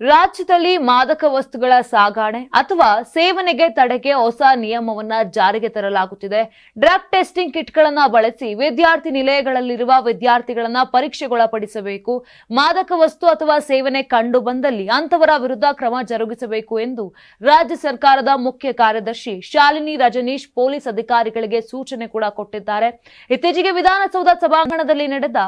ರಾಜ್ಯದಲ್ಲಿ ಮಾದಕ ವಸ್ತುಗಳ ಸಾಗಾಣೆ ಅಥವಾ ಸೇವನೆಗೆ ತಡೆಗೆ ಹೊಸ ನಿಯಮವನ್ನ ಜಾರಿಗೆ ತರಲಾಗುತ್ತಿದೆ. ಡ್ರಗ್ ಟೆಸ್ಟಿಂಗ್ ಕಿಟ್ಗಳನ್ನ ಬಳಸಿ ವಿದ್ಯಾರ್ಥಿ ನಿಲಯಗಳಲ್ಲಿರುವ ವಿದ್ಯಾರ್ಥಿಗಳನ್ನ ಪರೀಕ್ಷೆಗೊಳಪಡಿಸಬೇಕು. ಮಾದಕ ವಸ್ತು ಅಥವಾ ಸೇವನೆ ಕಂಡು ಬಂದಲ್ಲಿ ಅಂತವರ ವಿರುದ್ಧ ಕ್ರಮ ಜರುಗಿಸಬೇಕು ಎಂದು ರಾಜ್ಯ ಸರ್ಕಾರದ ಮುಖ್ಯ ಕಾರ್ಯದರ್ಶಿ ಶಾಲಿನಿ ರಜನೀಶ್ ಪೊಲೀಸ್ ಅಧಿಕಾರಿಗಳಿಗೆ ಸೂಚನೆ ಕೂಡ ಕೊಟ್ಟಿದ್ದಾರೆ. ಇತ್ತೀಚೆಗೆ ವಿಧಾನಸೌಧ ಸಭಾಂಗಣದಲ್ಲಿ ನಡೆದ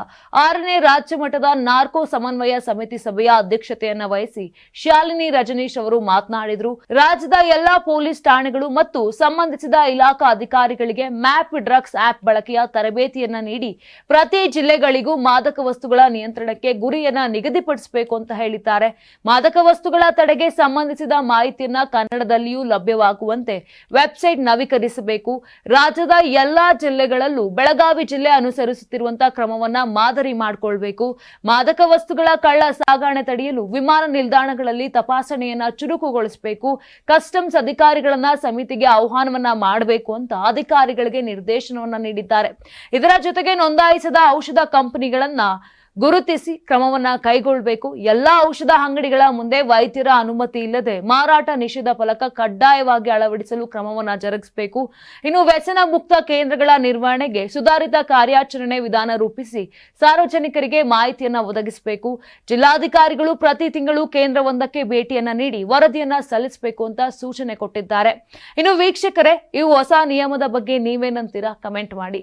ಆರನೇ ರಾಜ್ಯ ಮಟ್ಟದ ನಾರ್ಕೋ ಸಮನ್ವಯ ಸಮಿತಿ ಸಭೆಯ ಅಧ್ಯಕ್ಷತೆಯನ್ನು ವಹಿಸಿ ಶಾಲಿನಿ ರಜನೀಶ್ ಅವರು ಮಾತನಾಡಿದರು. ರಾಜ್ಯದ ಎಲ್ಲಾ ಪೊಲೀಸ್ ಠಾಣೆಗಳು ಮತ್ತು ಸಂಬಂಧಿಸಿದ ಇಲಾಖಾ ಅಧಿಕಾರಿಗಳಿಗೆ ಮ್ಯಾಪ್ ಡ್ರಗ್ಸ್ ಆಪ್ ಬಳಕೆಯ ತರಬೇತಿಯನ್ನ ನೀಡಿ ಪ್ರತಿ ಜಿಲ್ಲೆಗಳಿಗೂ ಮಾದಕ ವಸ್ತುಗಳ ನಿಯಂತ್ರಣಕ್ಕೆ ಗುರಿಯನ್ನ ನಿಗದಿಪಡಿಸಬೇಕು ಅಂತ ಹೇಳಿದ್ದಾರೆ. ಮಾದಕ ವಸ್ತುಗಳ ತಡೆಗೆ ಸಂಬಂಧಿಸಿದ ಮಾಹಿತಿಯನ್ನ ಕನ್ನಡದಲ್ಲಿಯೂ ಲಭ್ಯವಾಗುವಂತೆ ವೆಬ್ಸೈಟ್ ನವೀಕರಿಸಬೇಕು. ರಾಜ್ಯದ ಎಲ್ಲಾ ಜಿಲ್ಲೆಗಳಲ್ಲೂ ಬೆಳಗಾವಿ ಜಿಲ್ಲೆ ಅನುಸರಿಸುತ್ತಿರುವಂತಹ ಕ್ರಮವನ್ನ ಮಾದರಿ ಮಾಡಿಕೊಳ್ಬೇಕು. ಮಾದಕ ವಸ್ತುಗಳ ಕಳ್ಳ ಸಾಗಣೆ ತಡೆಯಲು ವಿಮಾನ ನಿಲ್ದಾಣಗಳಲ್ಲಿ ತಪಾಸಣೆಯನ್ನ ಚುರುಕುಗೊಳಿಸಬೇಕು ಕಸ್ಟಮ್ಸ್ ಅಧಿಕಾರಿಗಳನ್ನ ಸಮಿತಿಗೆ ಆಹ್ವಾನವನ್ನ ಮಾಡಬೇಕು ಅಂತ ಅಧಿಕಾರಿಗಳಿಗೆ ನಿರ್ದೇಶನವನ್ನ ನೀಡಿದ್ದಾರೆ. ಇದರ ಜೊತೆಗೆ ನೋಂದಾಯಿಸದ ಔಷಧ ಕಂಪನಿಗಳನ್ನ ಗುರುತಿಸಿ ಕ್ರಮವನ್ನ ಕೈಗೊಳ್ಳಬೇಕು ಎಲ್ಲಾ ಔಷಧ ಅಂಗಡಿಗಳ ಮುಂದೆ ವೈದ್ಯರ ಅನುಮತಿ ಇಲ್ಲದೆ ಮಾರಾಟ ನಿಷೇಧ ಫಲಕ ಕಡ್ಡಾಯವಾಗಿ ಅಳವಡಿಸಲು ಕ್ರಮವನ್ನ ಜರುಗಿಸಬೇಕು. ಇನ್ನು ವ್ಯಸನ ಮುಕ್ತ ಕೇಂದ್ರಗಳ ನಿರ್ವಹಣೆಗೆ ಸುಧಾರಿತ ಕಾರ್ಯಾಚರಣೆ ವಿಧಾನ ರೂಪಿಸಿ ಸಾರ್ವಜನಿಕರಿಗೆ ಮಾಹಿತಿಯನ್ನ ಒದಗಿಸಬೇಕು. ಜಿಲ್ಲಾಧಿಕಾರಿಗಳು ಪ್ರತಿ ತಿಂಗಳು ಕೇಂದ್ರವೊಂದಕ್ಕೆ ಭೇಟಿಯನ್ನ ನೀಡಿ ವರದಿಯನ್ನ ಸಲ್ಲಿಸಬೇಕು ಅಂತ ಸೂಚನೆ ಕೊಟ್ಟಿದ್ದಾರೆ. ಇನ್ನು ವೀಕ್ಷಕರೇ, ಈ ಹೊಸ ನಿಯಮದ ಬಗ್ಗೆ ನೀವೇನಂತೀರಾ? ಕಮೆಂಟ್ ಮಾಡಿ.